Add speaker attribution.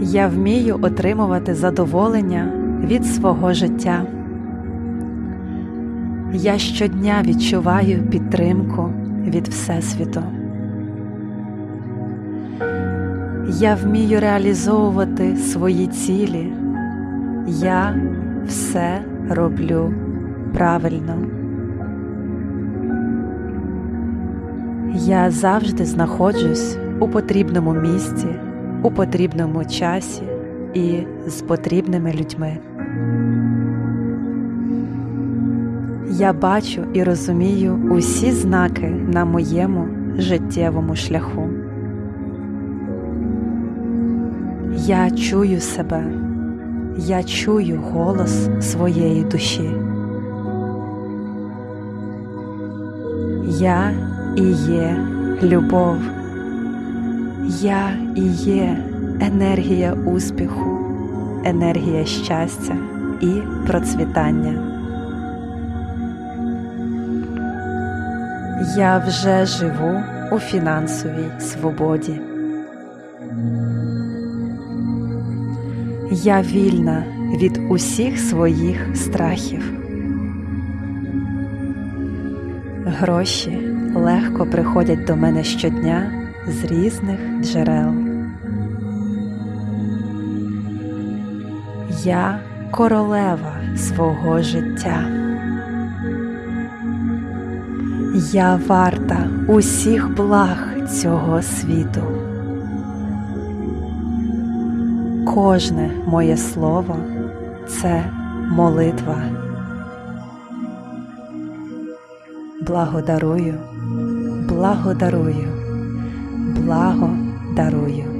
Speaker 1: Я вмію отримувати задоволення від свого життя. Я щодня відчуваю підтримку від Всесвіту. Я вмію реалізовувати свої цілі. Я все роблю правильно. Я завжди знаходжусь у потрібному місці, у потрібному часі і з потрібними людьми. Я бачу і розумію усі знаки на моєму життєвому шляху. Я чую себе, я чую голос своєї душі. Я і є любов. Я і є енергія успіху, енергія щастя і процвітання. Я вже живу у фінансовій свободі. Я вільна від усіх своїх страхів. Гроші легко приходять до мене щодня з різних джерел. Я королева свого життя. Я варта усіх благ цього світу. Кожне моє слово це молитва. Благодарую, благодарую, благо дарую.